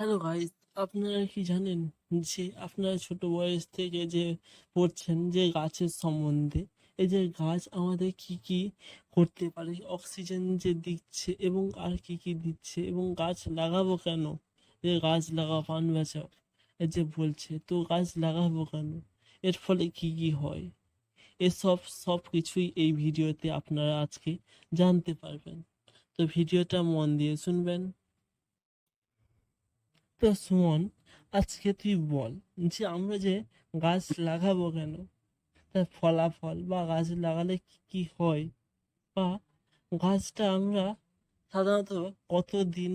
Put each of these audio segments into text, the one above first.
Hello guys আপনারা কি জানেন যে আপনারা ছোট বয়স থেকে যে পড়ছেন যে গাছের সম্বন্ধে, এই যে গাছ আমাদের কি কি করতে পারে, অক্সিজেন যে দিচ্ছে এবং আর কি কি দিচ্ছে এবং গাছ লাগাবো কেন? যে গাছ লাগাও পান বাঁচাও এই যে বলছে, তো গাছ লাগাবো কেন? এর ফলে কি কি হয়? এসব সব কিছুই এই ভিডিওতে আপনারা আজকে জানতে পারবেন। তো ভিডিওটা মন দিয়ে শুনবেন। তো সুমন আজকে তুই বল যে আমরা যে গাছ লাগাবো কেন? তার ফলাফল বা গাছ লাগালে কি কি হয়? বা গাছটা আমরা সাধারণত কতদিন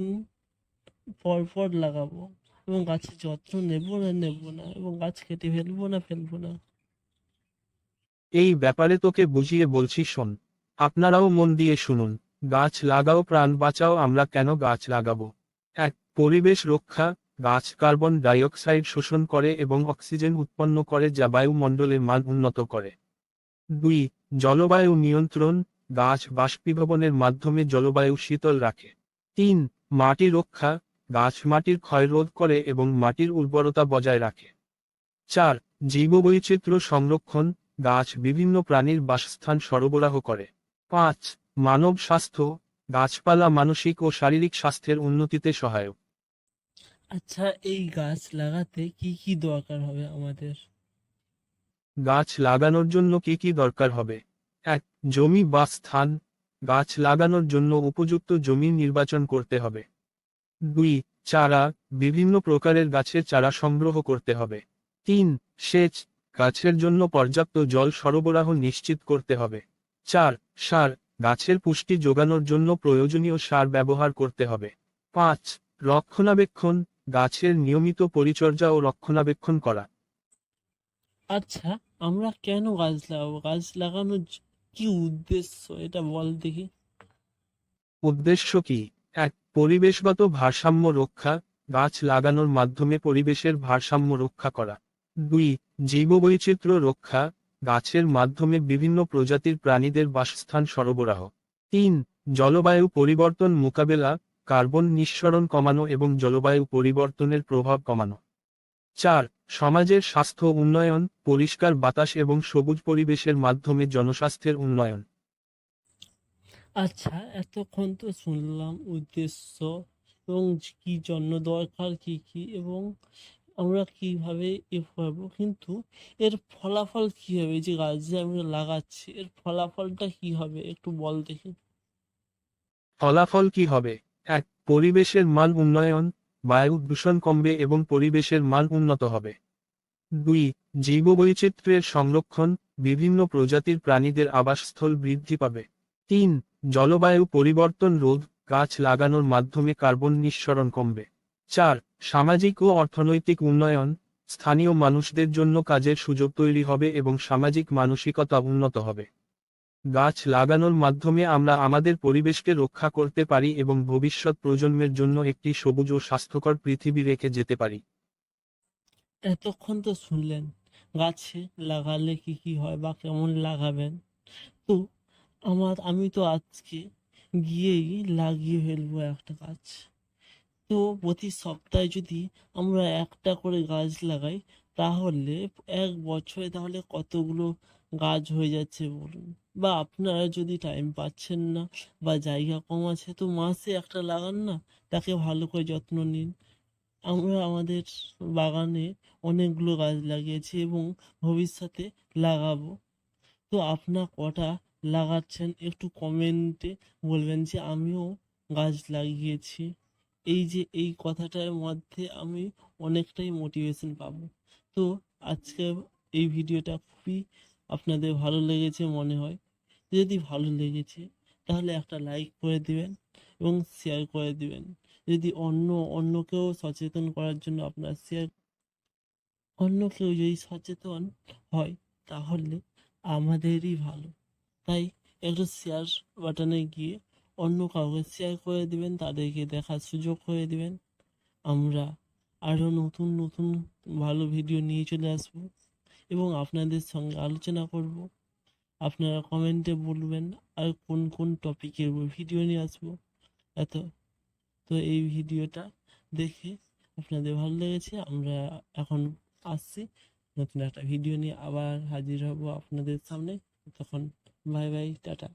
পর পর লাগাবো? এবং গাছের যত্ন নেব না নেব না? এবং গাছ কেটে ফেলব না ফেলব না? এই ব্যাপারে তোকে বুঝিয়ে বলছি শোন, আপনারাও মন দিয়ে শুনুন, গাছ লাগাও, প্রাণ বাঁচাও, আমরা কেন গাছ লাগাবো? এক পরিবেশ রক্ষা, গাছ কার্বন ডাইঅক্সাইড শোষণ করে এবং অক্সিজেন উৎপন্ন করে যা বায়ুমণ্ডলের মান উন্নত করে। দুই, জলবায়ু নিয়ন্ত্রণ, গাছ বাষ্পীভবনের মাধ্যমে জলবায়ু শীতল রাখে। তিন, মাটি রক্ষা, গাছ মাটির ক্ষয় রোধ করে এবং মাটির উর্বরতা বজায় রাখে। চার, জীববৈচিত্র্য সংরক্ষণ, গাছ বিভিন্ন প্রাণীর বাসস্থান সরবরাহ করে। পাঁচ, মানব স্বাস্থ্য, গাছপালা মানসিক ও শারীরিক স্বাস্থ্যের উন্নতিতে সহায়ক। আচ্ছা এই গাছ লাগাতে কি কি দরকার হবে আমাদের? গাছ লাগানোর জন্য কি কি দরকার হবে? এক, জমি বা স্থান। গাছ লাগানোর জন্য উপযুক্ত জমি নির্বাচন করতে হবে। দুই, চারা, বিভিন্ন প্রকারের গাছের চারা সংগ্রহ করতে হবে। তিন, সেচ। গাছের জন্য পর্যাপ্ত জল সরবরাহ নিশ্চিত করতে হবে। চার, সার। গাছের পুষ্টি যোগানোর জন্য প্রয়োজনীয় সার ব্যবহার করতে হবে। পাঁচ, রক্ষণাবেক্ষণ। গাছের নিয়মিত পরিচর্যা ও রক্ষণাবেক্ষণ করা। আচ্ছা আমরা কেন গাছ লাগাবো? গাছ লাগানোর কি উদ্দেশ্য? এটা বল দেখি। উদ্দেশ্য কি? এক পরিবেশগত ভারসাম্য রক্ষা গাছ লাগানোর মাধ্যমে পরিবেশের ভারসাম্য রক্ষা করা। দুই জীববৈচিত্র্য রক্ষা গাছের মাধ্যমে বিভিন্ন প্রজাতির প্রাণীদের বাসস্থান সরবরাহ। তিন জলবায়ু পরিবর্তন মোকাবেলা কার্বন নিঃসরণ কমানো এবং জলবায়ু পরিবর্তনের প্রভাব কমানো। চার সমাজের স্বাস্থ্য উন্নয়ন পরিষ্কার বাতাস এবং সবুজ পরিবেশের মাধ্যমে জনস্বাস্থ্যের উন্নয়ন। আচ্ছা এতক্ষণ তো শুনলাম উদ্দেশ্য এবং কি জন্য দরকার কি কি এবং আমরা কীভাবে এ করব কিন্তু এর ফলাফল কি হবে? যে গাছ যে আমরা লাগাচ্ছি এর ফলাফলটা কি হবে? একটু বল দেখি। ফলাফল কি হবে? এক, পরিবেশের মান উন্নয়ন, বায়ু দূষণ কমবে এবং পরিবেশের মান উন্নত হবে। দুই, জীববৈচিত্র্যের সংরক্ষণ, বিভিন্ন প্রজাতির প্রাণীদের আবাসস্থল বৃদ্ধি পাবে। তিন, জলবায়ু পরিবর্তন রোধ, গাছ লাগানোর মাধ্যমে কার্বন নিঃসরণ কমবে। চার, সামাজিক ও অর্থনৈতিক উন্নয়ন, স্থানীয় মানুষদের জন্য কাজের সুযোগ তৈরি হবে এবং সামাজিক মানসিকতা উন্নত হবে। গাছ লাগানোর মাধ্যমে আমরা আমাদের পরিবেশকে রক্ষা করতে পারি এবং ভবিষ্যৎ প্রজন্মের জন্য একটি সবুজ ও স্বাস্থ্যকর পৃথিবী রেখে যেতে পারি। এতক্ষণ তো শুনলেন, গাছে লাগালে কি কি হয় বা কেমন লাগাবেন? তো আমার, আমি তো আজকে গিয়েই লাগিয়ে ফেলব একটা গাছ। তো প্রতি সপ্তাহে যদি আমরা একটা করে গাছ লাগাই, তাহলে এক বছরে তাহলে কতগুলো গাছ হয়ে যাচ্ছে বলুন। বা আপনারা যদি টাইম পাচ্ছেন না বা জায়গা কম আছে, তো মাসে একটা লাগান না, তাকে ভালো করে যত্ন নিন। আমরা আমাদের বাগানে অনেকগুলো গাছ লাগিয়েছি এবং ভবিষ্যতে লাগাবো। তো আপনার কটা লাগাচ্ছেন একটু কমেন্টে বলবেন যে, আমিও গাছ লাগিয়েছি। এই যে, এই কথাটার মধ্যে আমি অনেকটাই মোটিভেশন পাবো। তো আজকে এই ভিডিওটা খুবই আপনাদের ভালো লেগেছে মনে হয়। যদি ভালো লেগেছে, তাহলে একটা লাইক করে দিবেন এবং শেয়ার করে দিবেন। যদি অন্য, অন্যকেও সচেতন করার জন্য আপনার শেয়ার অন্য কেউ যদি সচেতন হয়, তাহলে আমাদেরই ভালো। তাই একটু শেয়ার বাটনে গিয়ে অন্য কাউকে শেয়ার করে দিবেন, তাদেরকে দেখার সুযোগ করে দিবেন। আমরা আরও নতুন নতুন ভালো ভিডিও নিয়ে চলে আসব। এবং আপনাদের সঙ্গে আলোচনা করব। আপনারা কমেন্টে বলবেন আর কোন কোন টপিকের উপর ভিডিও নিয়ে আসব। এত। তো এই ভিডিওটা দেখে আপনাদের ভালো লেগেছে, আমরা এখন আসছি। নতুন একটা ভিডিও নিয়ে আবার হাজির হব আপনাদের সামনে। তখন বাই বাই টাটা।